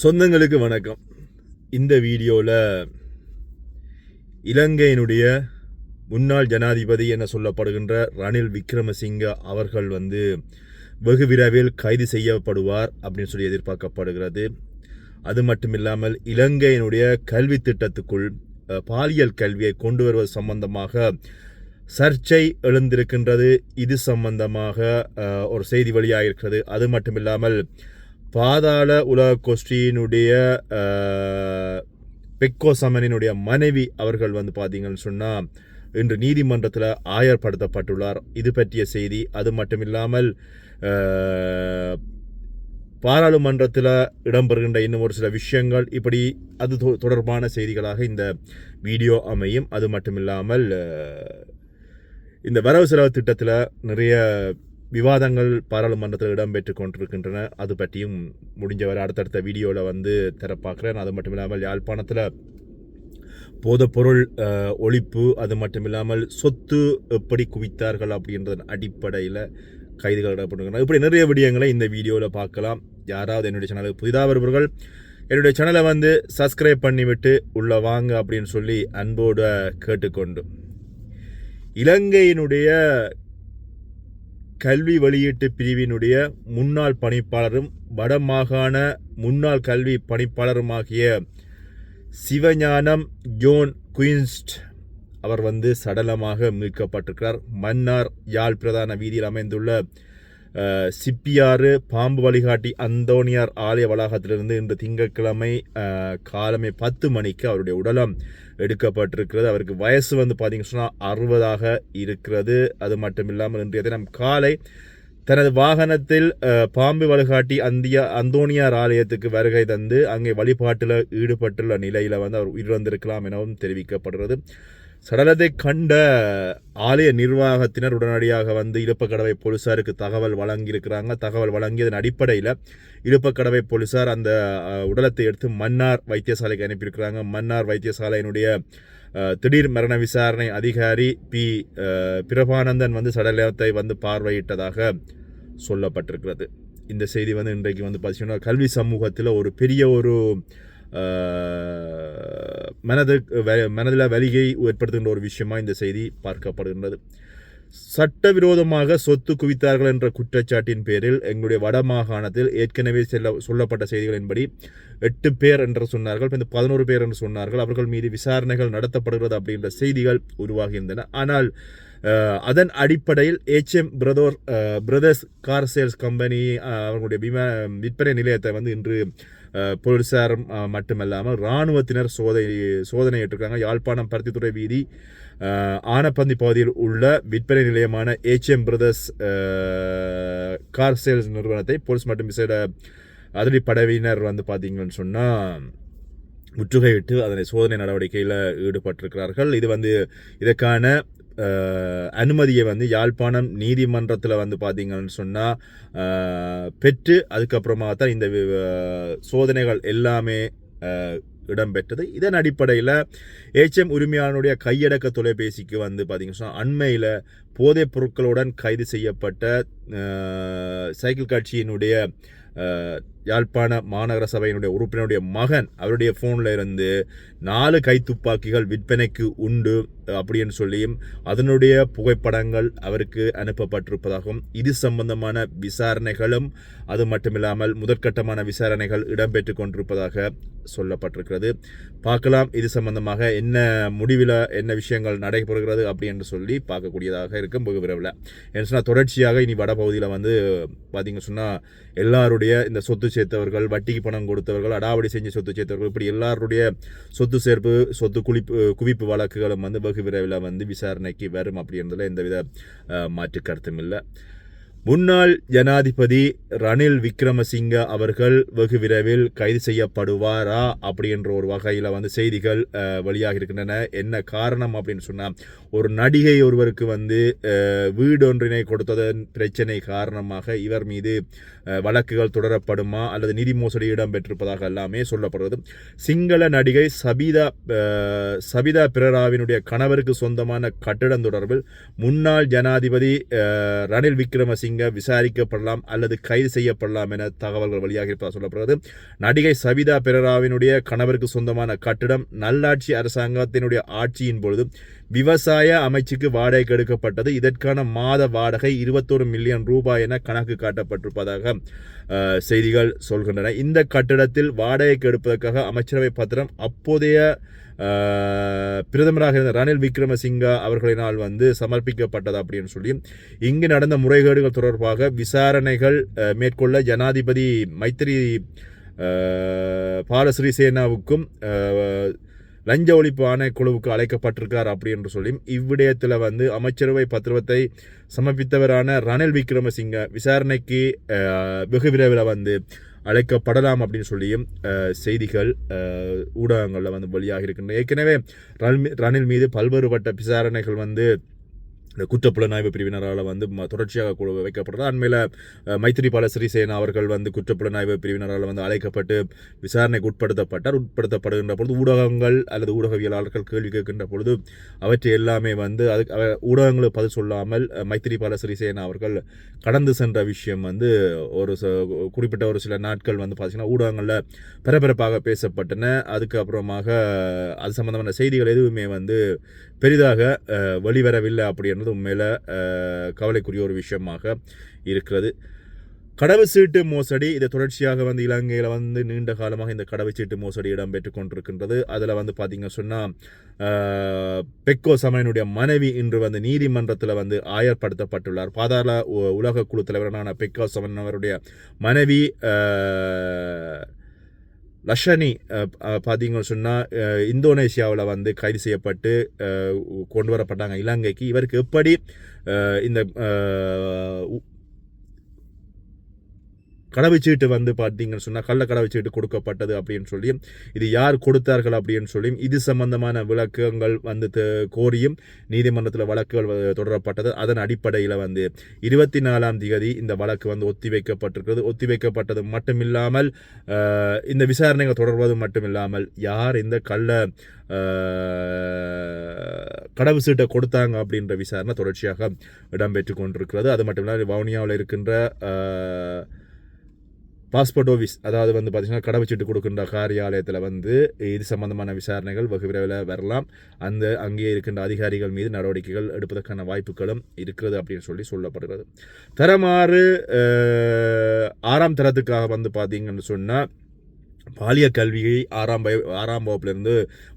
சொந்தங்களுக்கு வணக்கம். இந்த வீடியோவில் இலங்கையினுடைய முன்னாள் ஜனாதிபதி என சொல்லப்படுகின்ற ரணில் விக்ரமசிங்க அவர்கள் வந்து வெகு விரைவில் கைது செய்யப்படுவார் அப்படின்னு சொல்லி எதிர்பார்க்கப்படுகிறது. அது மட்டுமில்லாமல் இலங்கையினுடைய கல்வி திட்டத்துக்குள் பாலியல் கல்வியை கொண்டு வருவது சம்பந்தமாக சர்ச்சை எழுந்திருக்கின்றது. இது சம்பந்தமாக ஒரு செய்தி வெளியாகிருக்கிறது அது மட்டுமில்லாமல் பாதாள உலக கோஷ்டியினுடைய பெக்கோ சமனினுடைய மனைவி அவர்கள் வந்து பார்த்தீங்கன்னு சொன்னால் இன்று நீதிமன்றத்தில் ஆயர்படுத்தப்பட்டுள்ளார். இது பற்றிய செய்தி அது மட்டுமில்லாமல் இல்லாமல் பாராளுமன்றத்தில் இடம்பெறுகின்ற இன்னும் ஒரு சில விஷயங்கள் இப்படி அது தொ- தொடர்பான செய்திகளாக இந்த வீடியோ அமையும். அது மட்டுமில்லாமல் இல்லாமல் இந்த வரவு செலவு திட்டத்தில் நிறைய விவாதங்கள் பாராளுமன்றத்தில் இடம்பெற்று கொண்டிருக்கின்றன. அது பற்றியும் முடிஞ்சவரை அடுத்தடுத்த வீடியோவில் வந்து தர பார்க்குறேன் அது மட்டும் இல்லாமல் யாழ்ப்பாணத்தில் போதைப்பொருள் ஒழிப்பு அது மட்டும் இல்லாமல் சொத்து எப்படி குவித்தார்கள் அப்படின்றதன் அடிப்படையில் கைதுகள் இடப்படுகின்றன இப்படி நிறைய விடயங்களை இந்த வீடியோவில் பார்க்கலாம். யாராவது என்னுடைய சேனலுக்கு புதிதாக வருபவர்கள் என்னுடைய சேனலை வந்து சப்ஸ்கிரைப் பண்ணிவிட்டு உள்ளே வாங்க அப்படின்னு சொல்லி அன்போடு கேட்டுக்கொண்டு. இலங்கையினுடைய கல்வி வெளியீட்டு பிரிவினுடைய முன்னாள் பணிப்பாளரும் வடமாகாண முன்னாள் கல்வி பணிப்பாளருமாகிய சிவஞானம் ஜோன் குயின்ஸ்ட் அவர் வந்து சடலமாக மீட்கப்பட்டிருக்கிறார். மன்னார் யாழ் பிரதான வீதியில் அமைந்துள்ள சிப்பியாறு பாம்பு வழிகாட்டி அந்தோனியார் ஆலய வளாகத்திலிருந்து இன்று திங்கட்கிழமை காலமே பத்து மணிக்கு அவருடைய உடலம் எடுக்கப்பட்டிருக்கிறது. அவருக்கு வயசு வந்து பார்த்தீங்கன்னு சொன்னால் அறுபதாக இருக்கிறது. அது மட்டும் இல்லாமல் இன்றைய தினம் காலை தனது வாகனத்தில் பாம்பு வழிகாட்டி அந்தியா அந்தோனியார் ஆலயத்துக்கு வருகை தந்து அங்கே வழிபாட்டில் ஈடுபட்டுள்ள நிலையில் வந்து அவர் உயிரிழந்திருக்கலாம் எனவும் தெரிவிக்கப்படுகிறது. சடலத்தை கண்ட ஆலய நிர்வாகத்தினர் உடனடியாக வந்து இழுப்பக்கடவை போலீசாருக்கு தகவல் வழங்கியிருக்கிறாங்க. தகவல் வழங்கியதன் அடிப்படையில் இலுப்பக்கடவை போலீசார் அந்த உடலத்தை எடுத்து மன்னார் வைத்தியசாலைக்கு அனுப்பியிருக்கிறாங்க. மன்னார் வைத்தியசாலையினுடைய திடீர் மரண விசாரணை அதிகாரி பி பிரபானந்தன் வந்து சடலத்தை வந்து பார்வையிட்டதாக சொல்லப்பட்டிருக்கிறது. இந்த செய்தி வந்து இன்றைக்கு வந்து பார்த்தீங்கன்னா கல்வி சமூகத்தில் ஒரு பெரிய ஒரு மனது வ- மனதில் வலிகை ஏற்படுத்துகின்ற ஒரு விஷயமா இந்த செய்தி பார்க்கப்படுகின்றது. சட்டவிரோதமாக சொத்து குவித்தார்கள் என்ற குற்றச்சாட்டின் பேரில் எங்களுடைய வட மாகாணத்தில் ஏற்கனவே செல்ல சொல்லப்பட்ட செய்திகளின்படி எட்டு பேர் என்று சொன்னார்கள் இந்த பதினோரு பேர் என்று சொன்னார்கள். அவர்கள் மீது விசாரணைகள் நடத்தப்படுகிறது அப்படின்ற செய்திகள் உருவாகியிருந்தன ஆனால் அதன் அடிப்படையில் ஏச்எம் பிரதோர் பிரதர்ஸ் கார் சேல்ஸ் கம்பெனி அவர்களுடைய விமா விற்பனை நிலையத்தை வந்து இன்று போலீசார் மட்டுமல்லாமல் இராணுவத்தினர் சோதனை சோதனை ஏற்றிருக்காங்க யாழ்ப்பாணம் பருத்தித்துறை வீதி ஆனப்பந்தி பகுதியில் உள்ள விற்பனை நிலையமான ஏச்எம் பிரதர்ஸ் கார் சேல்ஸ் நிறுவனத்தை போலீஸ் மற்றும் விசேட அதிரடி படையினர் வந்து பார்த்தீங்கன்னு சொன்னால் முற்றுகையிட்டு அதனை சோதனை நடவடிக்கையில் ஈடுபட்டிருக்கிறார்கள். இது வந்து இதற்கான அனுமதியை வந்து யாழ்ப்பாணம் நீதிமன்றத்தில் வந்து பார்த்தீங்கன்னு சொன்னால் பெற்று அதுக்கப்புறமா தான் இந்த சோதனைகள் எல்லாமே இடம்பெற்றது. இதன் அடிப்படையில் ஏச்எம் உரிமையாளனுடைய கையடக்க தொலைபேசிக்கு வந்து பார்த்தீங்கன்னா அண்மையில் போதைப் பொருட்களுடன் கைது செய்யப்பட்ட சைக்கிள் கட்சியினுடைய யாழ்ப்பாண மாநகர சபையினுடைய உறுப்பினருடைய மகன் அவருடைய ஃபோனில் இருந்து நாலு கைத்துப்பாக்கிகள் விற்பனைக்கு உண்டு அப்படின்னு சொல்லியும் அதனுடைய புகைப்படங்கள் அவருக்கு அனுப்பப்பட்டிருப்பதாகவும் இது சம்பந்தமான விசாரணைகளும் அது மட்டுமில்லாமல் முதற்கட்டமான விசாரணைகள் இடம்பெற்று கொண்டிருப்பதாக சொல்லப்பட்டிருக்கிறது. பார்க்கலாம் இது சம்பந்தமாக என்ன முடிவில் என்ன விஷயங்கள் நடைபெறுகிறது அப்படி என்று சொல்லி பார்க்கக்கூடியதாக இருக்கும் வெகு விரைவில். என்ன சொன்னால் தொடர்ச்சியாக இனி வடபகுதியில் வந்து பார்த்திங்க சொன்னால் எல்லாருடைய இந்த சொத்து சேர்த்தவர்கள் வட்டிக்கு பணம் கொடுத்தவர்கள் அடாவடி செஞ்சு சொத்து சேர்த்தவர்கள் இப்படி எல்லாருடைய சொத்து சேர்ப்பு சொத்து குளிப்பு குவிப்பு வழக்குகளும் வந்து வெகு விரைவில் வந்து விசாரணைக்கு வரும் அப்படின்றதுல எந்தவித மாற்று கருத்தும் இல்லை. முன்னாள் ஜனாதிபதி ரணில் விக்ரமசிங்க அவர்கள் வெகு விரைவில் கைது செய்யப்படுவாரா அப்படின்ற ஒரு வகையில் வந்து செய்திகள் வெளியாக இருக்கின்றன. என்ன காரணம் அப்படின்னு சொன்னால் ஒரு நடிகை ஒருவருக்கு வந்து வீடொன்றினை கொடுத்ததன் பிரச்சனை காரணமாக இவர் மீது வழக்குகள் தொடரப்படுமா அல்லது நிதி மோசடி இடம்பெற்றிருப்பதாக எல்லாமே சொல்லப்படுவது. சிங்கள நடிகை சபிதா சபிதா பிரராவினுடைய கணவருக்கு சொந்தமான கட்டிடம் தொடர்பில் முன்னாள் ஜனாதிபதி ரணில் விக்ரமசிங்க விக்ரமசிங்க விசாரிக்கப்படலாம் அல்லது கைது செய்யப்படலாம் என தகவல்கள் வழியாக இருப்பதாக சொல்லப்படுகிறது. நடிகை சவிதா பெரராவினுடைய கணவருக்கு சொந்தமான கட்டிடம் நல்லாட்சி அரசாங்கத்தினுடைய ஆட்சியின் பொழுது விவசாய அமைச்சுக்கு வாடகைக்கு எடுக்கப்பட்டது. இதற்கான மாத வாடகை இருபத்தொரு மில்லியன் ரூபாய் என கணக்கு காட்டப்பட்டிருப்பதாக செய்திகள் சொல்கின்றன. இந்த கட்டிடத்தில் வாடகைக்கு எடுப்பதற்காக அமைச்சரவை பத்திரம் அப்போதைய பிரதமராக இருந்த ரணில் விக்ரமசிங்கா அவர்களினால் வந்து சமர்ப்பிக்கப்பட்டது அப்படின்னு சொல்லி இங்கு நடந்த முறைகேடுகள் தொடர்பாக விசாரணைகள் மேற்கொள்ள ஜனாதிபதி மைத்திரி அஹ், பாலஸ்ரீசேனாவுக்கும் லஞ்ச ஒழிப்பு ஆணைக்குழுவுக்கு அழைக்கப்பட்டிருக்கார் அப்படி என்று சொல்லி இவ்விடயத்தில் வந்து அமைச்சரவை பத்திரத்தை சமர்ப்பித்தவரான ரணில் விக்ரமசிங்க விசாரணைக்கு வெகு விரைவில் வந்து அழைக்கப்படலாம் அப்படின்னு சொல்லியும் செய்திகள் ஊடகங்களில் வந்து வெளியாக இருக்கின்றன ஏற்கனவே ரணில் மீ- ரணில் மீது பல்வேறுபட்ட விசாரணைகள் வந்து இந்த குற்றப்புலனாய்வு பிரிவினரால் வந்து ம- தொடர்ச்சியாக வைக்கப்படுறது அண்மையில் மைத்திரிபால சிறிசேனா அவர்கள் வந்து குற்றப்புலனாய்வு பிரிவினரால் வந்து அழைக்கப்பட்டு விசாரணைக்கு உட்படுத்தப்பட்டார். உட்படுத்தப்படுகின்ற பொழுது ஊடகங்கள் அல்லது ஊடகவியலாளர்கள் கேள்வி கேட்கின்ற பொழுது அவற்றை எல்லாமே வந்து அது ஊடகங்களுக்கு பதில் சொல்லாமல் மைத்திரிபால சிறிசேனா அவர்கள் கடந்து சென்ற விஷயம் வந்து ஒரு ச- குறிப்பிட்ட ஒரு சில நாட்கள் வந்து பார்த்தீங்கன்னா ஊடகங்களில் பரபரப்பாக பேசப்பட்டன. அதுக்கப்புறமாக அது சம்பந்தமான செய்திகள் எதுவுமே வந்து பெரிதாக வெளிவரவில்லை வெளிவரவில்லை அப்படிங்கிறது உண்மையில் கவலைக்குரிய ஒரு விஷயமாக இருக்கிறது. கடவுச்சீட்டு மோசடி இது தொடர்ச்சியாக வந்து இலங்கையில் வந்து நீண்ட காலமாக இந்த கடவுச்சீட்டு மோசடி இடம்பெற்று கொண்டிருக்கின்றது. அதில் வந்து பார்த்தீங்க சொன்னால் பெக்கோ சமயனுடைய மனைவி இன்று வந்து நீதிமன்றத்தில் வந்து ஆயர்படுத்தப்பட்டுள்ளார். பாதாள உ- உலக குழு தலைவரான பெக்கோ சமன் அவருடைய மனைவி லஷனி பார்த்தீங்கன்னு சொன்னால் இந்தோனேசியாவில் வந்து கைது செய்யப்பட்டு கொண்டு வரப்பட்டாங்க. இலங்கைக்கு இவருக்கு எப்படி இந்த உ- கடவுச்சீட்டு வந்து பார்த்தீங்கன்னு சொன்னால் கள்ள கடவுச்சீட்டு கொடுக்கப்பட்டது அப்படின்னு சொல்லி இது யார் கொடுத்தார்கள் அப்படின்னு சொல்லி இது சம்பந்தமான விளக்கங்கள் வந்து கோரியும் நீதிமன்றத்தில் வழக்குகள் வ- தொடரப்பட்டது. அதன் அடிப்படையில் வந்து இருபத்தி நாலாம் தேதி இந்த வழக்கு வந்து ஒத்திவைக்கப்பட்டிருக்கிறது ஒத்திவைக்கப்பட்டது மட்டுமில்லாமல் இந்த விசாரணைகள் தொடர்வது மட்டுமில்லாமல் யார் இந்த கள்ள கடவு கடவுச்சீட்டை கொடுத்தாங்க அப்படின்ற விசாரணை தொடர்ச்சியாக இடம்பெற்று கொண்டிருக்கிறது. அது மட்டும் இல்லாமல் வவுனியாவில் இருக்கின்ற பாஸ்போர்ட் ஆஃபீஸ் அதாவது வந்து பார்த்தீங்கன்னா கடவுச்சீட்டு கொடுக்கின்ற காரியாலயத்தில் வந்து இது சம்பந்தமான விசாரணைகள் வெகு விரைவில் வரலாம். அந்த அங்கே இருக்கின்ற அதிகாரிகள் மீது நடவடிக்கைகள் எடுப்பதற்கான வாய்ப்புகளும் இருக்கிறது அப்படின்னு சொல்லி சொல்லப்படுகிறது. தரமாறு ஆறாம் தரத்துக்காக வந்து பார்த்தீங்கன்னு சொன்னால் பாலிய கல்வியை ஆறாம் வய ஆறாம் வகுப்பிலிருந்து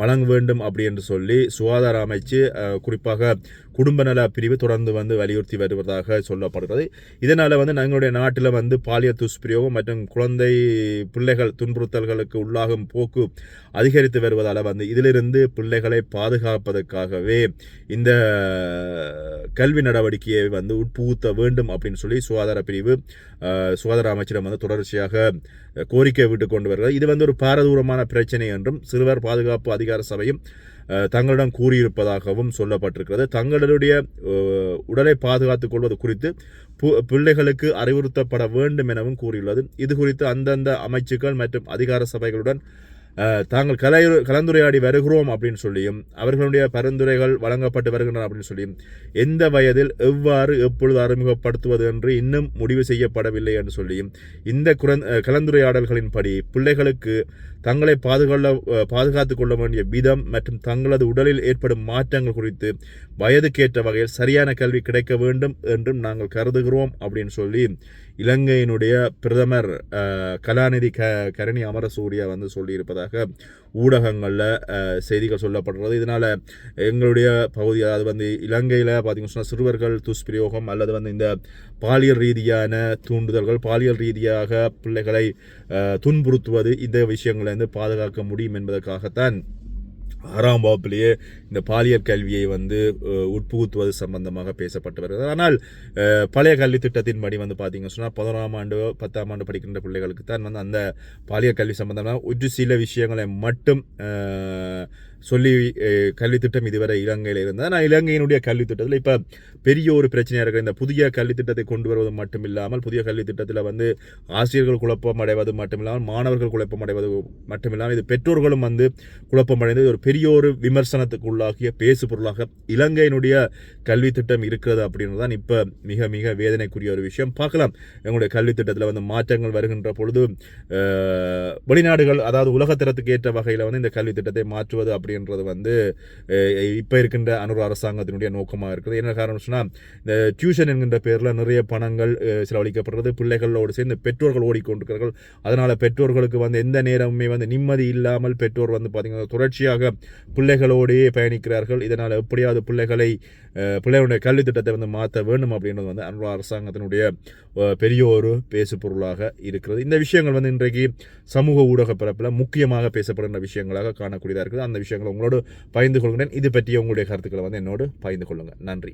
வழங்க வேண்டும் அப்படி என்று சொல்லி சுகாதார அமைச்சு குறிப்பாக குடும்ப நல பிரிவு தொடர்ந்து வந்து வலியுறுத்தி வருவதாக சொல்லப்படுகிறது. இதனால் வந்து எங்களுடைய நாட்டில் வந்து பாலியல் துஷ்பிரயோகம் மற்றும் குழந்தை பிள்ளைகள் துன்புறுத்தல்களுக்கு உள்ளாகும் போக்கு அதிகரித்து வருவதால் வந்து இதிலிருந்து பிள்ளைகளை பாதுகாப்பதற்காகவே இந்த கல்வி நடவடிக்கையை வந்து உட்புகுத்த வேண்டும் அப்படின்னு சொல்லி சுகாதார பிரிவு சுகாதார அமைச்சரிடம் வந்து தொடர்ச்சியாக கோரிக்கை விட்டு கொண்டு வருகிறது. இது வந்து ஒரு பாரதூரமான பிரச்சனை என்றும் சிறுவர் பாதுகாப்பு அதிகார சபையும் தங்களிடம் கூறியிருப்பதாகவும் சொல்லப்பட்டிருக்கிறது. தங்களுடைய உடலை பாதுகாத்துக் கொள்வது குறித்து பு- பிள்ளைகளுக்கு அறிவுறுத்தப்பட வேண்டும் எனவும் கூறியுள்ளது. இது குறித்து அந்தந்த அமைச்சுக்கள் மற்றும் அதிகார சபைகளுடன் தாங்கள் கலை கலந்துரையாடி வருகிறோம் அப்படின்னு சொல்லியும் அவர்களுடைய பரிந்துரைகள் வழங்கப்பட்டு வருகின்றன அப்படின்னு சொல்லியும் எந்த வயதில் எவ்வாறு எப்பொழுது அறிமுகப்படுத்துவது என்று இன்னும் முடிவு செய்யப்படவில்லை என்று சொல்லியும் இந்த குரந் கலந்துரையாடல்களின்படி பிள்ளைகளுக்கு தங்களை பாதுகால பாதுகாத்து கொள்ள வேண்டிய விதம் மற்றும் தங்களது உடலில் ஏற்படும் மாற்றங்கள் குறித்து வயதுக்கேற்ற வகையில் சரியான கல்வி கிடைக்க வேண்டும் என்றும் நாங்கள் கருதுகிறோம் அப்படின்னு சொல்லி இலங்கையினுடைய பிரதமர் கலாநிதி க கரணி அமரசூரியா வந்து சொல்லியிருப்பதாக ஊடகங்களில் செய்திகள் சொல்லப்படுறது இதனால் எங்களுடைய பகுதி அதாவது வந்து இலங்கையில் பார்த்தீங்கன்னு சொன்னால் சிறுவர்கள் துஷ்பிரயோகம் அல்லது வந்து இந்த பாலியல் ரீதியான தூண்டுதல்கள் பாலியல் ரீதியாக பிள்ளைகளை துன்புறுத்துவது இந்த விஷயங்களை இருந்து பாதுகாக்க முடியும் என்பதற்காகத்தான் ஆறாம் வகுப்பிலேயே இந்த பாலியல் கல்வியை வந்து உட்புகுத்துவது சம்பந்தமாக பேசப்பட்டு வருகிறது ஆனால் பழைய கல்வி திட்டத்தின்படி வந்து பார்த்தீங்கன்னு சொன்னால் பதினோராம் ஆண்டு பத்தாம் ஆண்டு படிக்கின்ற பிள்ளைகளுக்கு தான் வந்து அந்த பாலியல் கல்வி சம்பந்தமாக ஒரு சில விஷயங்களை மட்டும் சொல்லி கல்வித்திட்டம் இதுவரை இலங்கையில் இருந்தது. ஆனால் இலங்கையினுடைய கல்வி திட்டத்தில் இப்போ பெரிய ஒரு பிரச்சனையாக இருக்கிற இந்த புதிய கல்வித்திட்டத்தை கொண்டு வருவது மட்டும் இல்லாமல் புதிய கல்வித்திட்டத்தில் வந்து ஆசிரியர்கள் குழப்பம் அடைவது மட்டும் இல்லாமல் மாணவர்கள் குழப்பம் அடைவது மட்டும் இல்லாமல் இது பெற்றோர்களும் வந்து குழப்பம் அடைந்தது ஒரு பெரிய ஒரு விமர்சனத்துக்கு உள்ளாகிய பேசு பொருளாக இலங்கையினுடைய கல்வி திட்டம் இருக்கிறது அப்படின்றது தான் இப்போ மிக மிக வேதனைக்குரிய ஒரு விஷயம். பார்க்கலாம். எங்களுடைய கல்வி திட்டத்தில் வந்து மாற்றங்கள் வருகின்ற பொழுது வெளிநாடுகள் அதாவது உலகத்தரத்துக்கு ஏற்ற வகையில் வந்து இந்த கல்வி திட்டத்தை மாற்றுவது அப்படின்றது வந்து இப்போ இருக்கின்ற அனுர் அரசாங்கத்தினுடைய நோக்கமாக இருக்குது. என்ன காரணம் சொன்னால் இந்த டியூஷன் என்கின்ற பேரில் நிறைய பணங்கள் செலவழிக்கப்படுறது பிள்ளைகளோடு சேர்ந்து பெற்றோர்கள் ஓடிக்கொண்டிருக்கிறார்கள். அதனால் பெற்றோர்களுக்கு வந்து எந்த நேரமுமே வந்து நிம்மதி இல்லாமல் பெற்றோர் வந்து பார்த்திங்கன்னா தொடர்ச்சியாக பிள்ளைகளோடையே பயணிக்கிறார்கள். இதனால் எப்படியாவது பிள்ளைகளை பிள்ளைகளுடைய கல்வி திட்டத்தை வந்து மாற்ற வேண்டும் அப்படின்றது வந்து அனுர் அரசாங்கத்தினுடைய பெரிய ஒரு பேசு பொருளாக இருக்கிறது. இந்த விஷயங்கள் வந்து இன்றைக்கு சமூக ஊடக பரப்பில் முக்கியமாக பேசப்படுகின்ற விஷயங்களாக காணக்கூடியதாக இருக்குது. அந்த விஷயங்கள் விஷயங்களை உங்களோடு பகிர்ந்து கொள்கிறேன். இது பற்றிய உங்களுடைய கருத்துக்களை வந்து என்னோடு பகிர்ந்து கொள்ளுங்கள் நன்றி.